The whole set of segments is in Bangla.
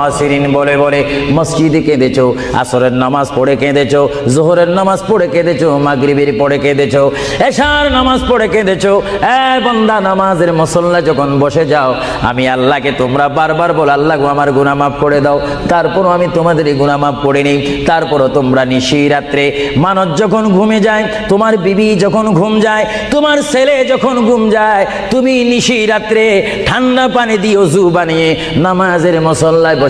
খাসিরিন বলে বলে মসজিদে কেঁদেছো, আসরের নামাজ পড়ে কেঁদেছো, জোহরের নামাজ পড়ে কেঁদেছো, মাগরিবের পড়ে কেঁদেছো, এশার নামাজ পড়ে কেঁদেছো, এ বন্দা নামাজের মুসল্লা যখন বসে যাও, আমি আল্লাহকে তোমরা বারবার বল, আল্লাহ আমার গুনাহ মাফ করে দাও। তারপরও আমি তোমাদের এই গুনাহ মাফ করে নিই তারপরও তোমরা নিশি রাত্রে মানুষ যখন ঘুমে যায়, তোমার বিবি যখন ঘুম যায়, তোমার ছেলে যখন ঘুম যায়, তুমি নিশি রাত্রে ঠান্ডা পানি দিয়ে অজু বানিয়ে নামাজের মসল্লায় বসে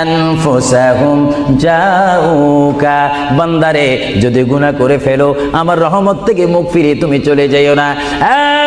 আনফুসাহুম জাউকা। বান্দারে, যদি গুনাহ করে ফেলো, আমার রহমত থেকে মুখ ফিরে তুমি চলে যাইও না।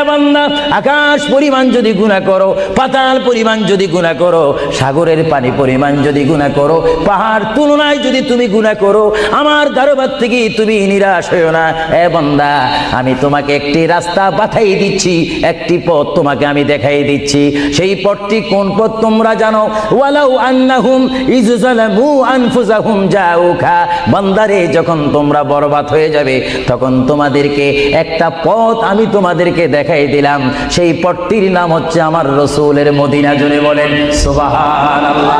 বান্দা, আকাশ পরিমাণ যদি গুনাহ করো, পাতাল পরিমাণ যদি গুনাহ করো, সাগরের পানি পরিমাণ যদি গুনাহ করো, পাহাড় তুলনায় যদি তুমি গুনাহ করো, আমার দরবার থেকে তুমি নিরাশ হইও না। এ বান্দা, আমি তোমাকে একটি রাস্তা পাঠাই দিচ্ছি, একটি পথ তোমাকে আমি দেখাই দিচ্ছি। সেই পথটি কোন পথ তোমরা জানো? ওয়ালাউ আন্নাহুম ইজজালামু আনফুসাহুম জাউকা বান্দারে, যখন তোমরা বরবাদ হয়ে যাবে, তখন তোমাদেরকে একটা পথ আমি তোমাদেরকে দেখাই দিলাম। সেই পথটির নাম হচ্ছে আমার রসুলের মদিনা জুড়ে বলেন, সুবহানাল্লাহ।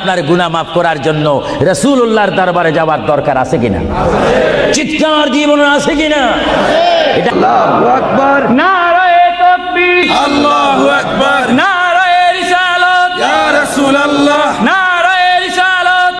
আপনার গুণা মাফ করার জন্য রসুল্লাহর দরবারে যাওয়ার দরকার আছে কিনা? চিৎকার জীবন আছে কিনা? এটা না